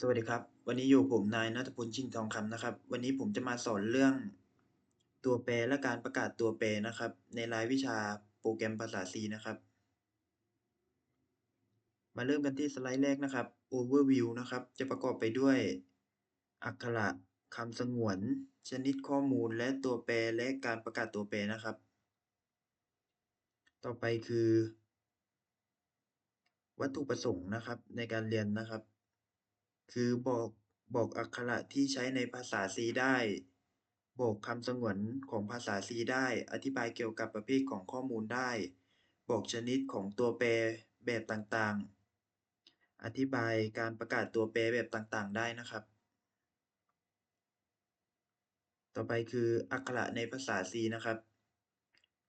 สวัสดีครับ วันนี้อยู่ผมนายณัฐพลชิงทองคำนะครับ วันนี้ผมจะมาสอนเรื่องตัวแปรและการประกาศตัวแปรนะครับ ในรายวิชาโปรแกรมภาษา C นะครับ มาเริ่มกันที่สไลด์แรกนะครับ Overview นะครับ จะประกอบไปด้วย อักขระคำสงวน ชนิดข้อมูลและตัวแปรและการประกาศตัวแปรนะครับ ต่อไปคือ วัตถุประสงค์นะครับในการเรียนนะครับ คือบอกบอกอักขระที่ใช้ในภาษา C ได้ บอกคำสงวนของภาษา C ได้ อธิบายเกี่ยวกับประเภทของข้อมูลได้ บอกชนิดของตัวแปรแบบต่างๆ อธิบายการประกาศตัวแปรแบบต่างๆ ได้นะครับ ต่อไปคืออักขระในภาษา C นะครับ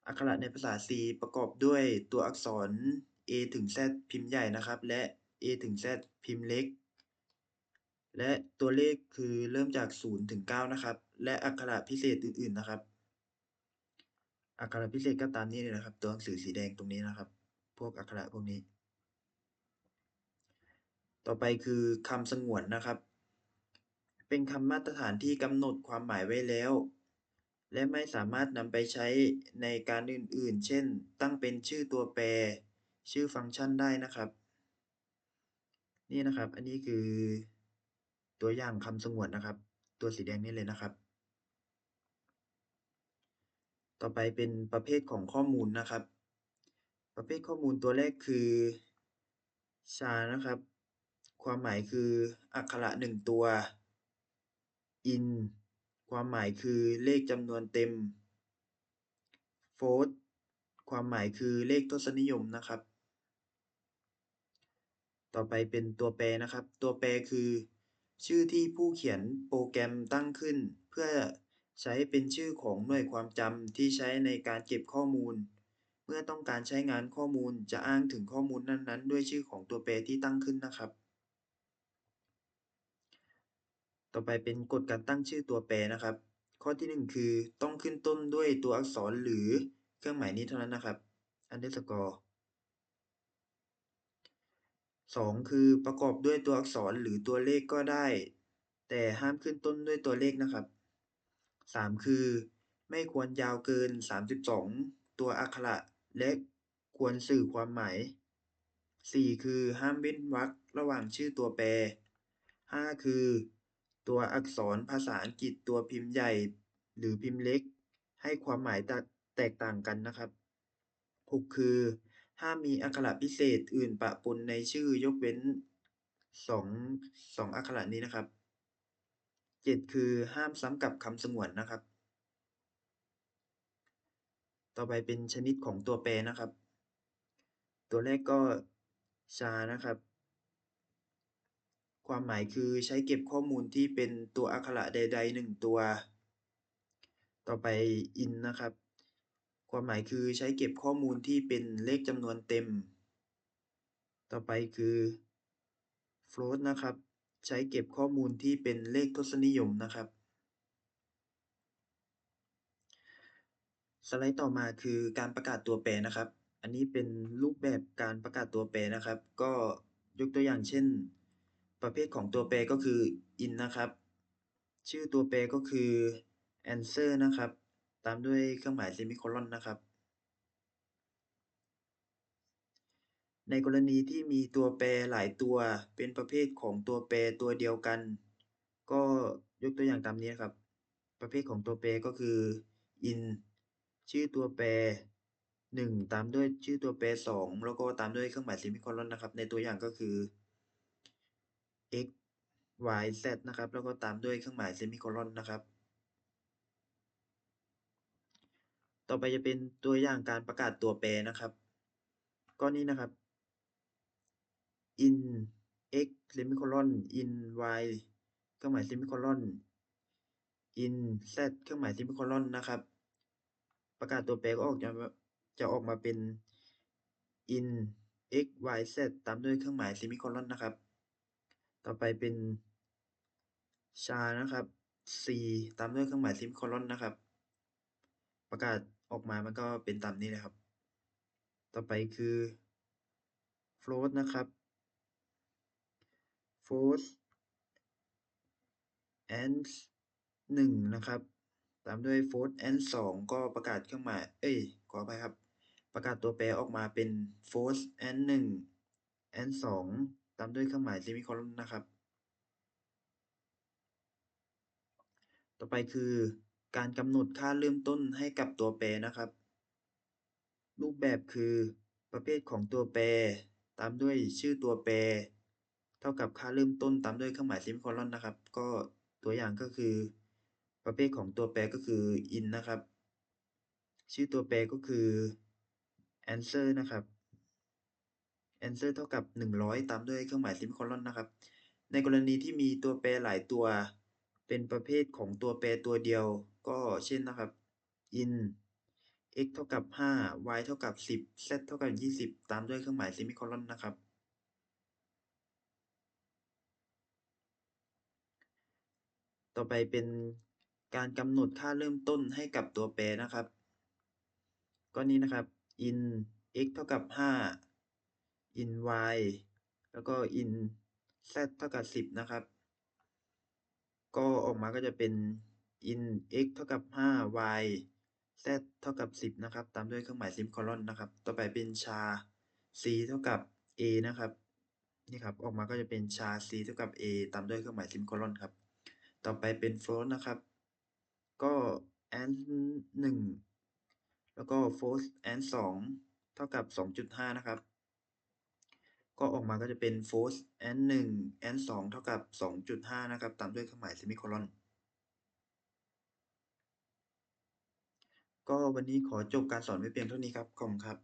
อักขระในภาษา C ประกอบด้วยตัวอักษร A ถึง Z พิมพ์ใหญ่นะครับ และ A ถึง Z พิมพ์เล็ก และตัวเลขคือเริ่มจาก0ถึง9นะครับ และอักขระพิเศษอื่นๆนะครับ อักขระพิเศษก็ตามนี้เลยนะครับ ตัวหนังสือสีแดงตรงนี้นะครับ พวกอักขระพวกนี้ ต่อไปคือคำสงวนนะครับ เป็นคำมาตรฐานที่กำหนดความหมายไว้แล้วและไม่สามารถนำไปใช้ในการอื่นๆ เช่น ตั้งเป็นชื่อตัวแปร ชื่อฟังก์ชันได้นะครับ นี่นะครับ อันนี้คือ ตัวอย่างคำสงวนนะครับ ตัวสีแดงนี่เลยนะครับ ต่อไปเป็นประเภทของข้อมูลนะครับ ประเภทข้อมูลตัวแรกคือชานะครับ ความหมายคืออักขระหนึ่งตัว in ความหมายคือเลขจำนวนเต็ม float ความหมายคือเลขทศนิยมนะครับ ต่อไปเป็นตัวแปรนะครับ ตัวแปรคือ ชื่อที่ผู้เขียนโปรแกรมตั้งขึ้น เพื่อใช้เป็นชื่อของหน่วยความจำที่ใช้ในการเก็บข้อมูล เมื่อต้องการใช้งานข้อมูลจะอ้างถึงข้อมูลนั้นๆ ด้วยชื่อของตัวแปรที่ตั้งขึ้นนะครับ ต่อไปเป็นกฎการตั้งชื่อตัวแปรนะครับ ข้อที่ 1 คือต้องขึ้นต้นด้วยตัวอักษรหรือเครื่องหมายนี้เท่านั้นนะครับ underscore 2คือประกอบด้วยตัวอักษรหรือตัวเลขก็ได้ แต่ห้ามขึ้นต้นด้วยตัวเลขนะครับ3คือไม่ควรยาวเกิน 32 ตัวอักขระและควรสื่อความหมาย 4 คือห้ามเว้นวรรคระหว่างชื่อตัวแปร 5 คือ ตัวอักษรภาษาอังกฤษตัวพิมพ์ใหญ่ หรือพิมพ์เล็ก ให้ความหมายแตกต่างกันนะครับ 6 คือ ห้ามมีอักขระพิเศษอื่นปะปนในชื่อยกเว้น2 2อักขระนี้นะครับ7คือห้ามซ้ำกับคำสงวนนะครับ ต่อไปเป็นชนิดของตัวแปรนะครับ ตัวแรกก็ชานะครับ ความหมายคือใช้เก็บข้อมูลที่เป็นตัวอักขระใดๆ1ตัว ต่อไป in นะครับ ความหมายคือใช้เก็บข้อมูลที่เป็นเลขจำนวนเต็ม ต่อไปคือ float นะครับ ใช้เก็บข้อมูลที่เป็นเลขทศนิยมนะครับ สไลด์ต่อมาคือการประกาศตัวแปรนะครับ อันนี้เป็นรูปแบบการประกาศตัวแปรนะครับ ก็ยกตัวอย่างเช่น ประเภทของตัวแปรก็คือ in นะครับ ชื่อตัวแปรก็คือ answer นะครับามด้วยเครื่องหมายเซมิโคลอนนะครับ ในกรณีที่มีตัวแปรหลายตัวเป็นประเภทของตัวแปรตัวเดียวกัน ก็ยกตัวอย่างตามนี้ครับ ประเภทของตัวแปรก็คือ in ชื่อตัวแปร 1 ตามด้วยชื่อตัวแปร 2 แล้วก็ตามด้วยเครื่องหมายเซมิโคลอนนะครับ ในตัวอย่างก็คือ x y z นะครับ แล้วก็ตามด้วยเครื่องหมายเซมิโคลอนนะครับ ต่อไปจะเป็นตัวอย่างการประกาศตัวแปรนะครับก็นี้นะครับ in x เซมิโคลอน in y เครื่องหมายเซมิโคลอน in z เครื่องหมายเซมิโคลอนนะครับ ประกาศตัวแปรก็ออกจะจะออกมาเป็น in x y z ตามด้วยเครื่องหมายเซมิโคลอนนะครับ ต่อไปเป็น char นะครับ c ตามด้วยเครื่องหมายเซมิโคลอนนะครับ ประกาศ ออกมามันก็เป็นตามนี้เลยครับ ต่อไปคือ float นะครับ float and 1นะครับ ตามด้วย float and 2 ก็ประกาศเครื่องหมาย เอ๊ยขออภัยครับ ประกาศตัวแปรออกมาเป็น float and 1 and 2 ตามด้วยเครื่องหมายเซมิโคลอนนะครับ ต่อไปคือ การกำหนดค่าเริ่มต้นให้กับตัวแปรนะครับ รูปแบบคือประเภทของตัวแปร ตามด้วยชื่อตัวแปร เท่ากับค่าเริ่มต้นตามด้วยเครื่องหมายเซมิโคลอนนะครับ ก็ตัวอย่างก็คือ ประเภทของตัวแปรก็คือ int นะครับ ชื่อตัวแปรก็คือ answer นะครับ answer เท่ากับ 100 ตามด้วยเครื่องหมายเซมิโคลอนนะครับ ในกรณีที่มีตัวแปรหลายตัว เป็นประเภทของตัวแปรตัวเดียว ก็เช่นนะครับ in x เท่ากับ 5 y เท่ากับ 10 z เท่ากับ 20 ตามด้วยเครื่องหมายเซมิโคลอนนะครับ ต่อไปเป็นการกำหนดค่าเริ่มต้นให้กับตัวแปรนะครับก็นี้นะครับ in x เท่ากับ 5 in y แล้วก็ in z เท่ากับ 10 นะครับ ก็ออกมาก็จะเป็น in x เท่ากับ5 y z เท่ากับ 10 นะครับ ตามด้วยเครื่องหมายซมิโคลอนนะครับ ต่อไปเป็น char c เท่ากับ a นะครับ นี่ครับ ออกมาก็จะเป็น char c เท่ากับ a ตามด้วยเครื่องหมายซมิโคลอนครับ ต่อไปเป็น float นะครับ ก็ and 1 แล้วก็ float and 2 เท่ากับ 2.5 นะครับ ก็ออกมาก็จะเป็น float and 1 and 2 เท่ากับ 2.5 นะครับ ตามด้วยเครื่องหมายเซมิโคลอน ก็วันนี้ขอจบการสอนไว้เพียงเท่านี้ครับ ขอบคุณครับ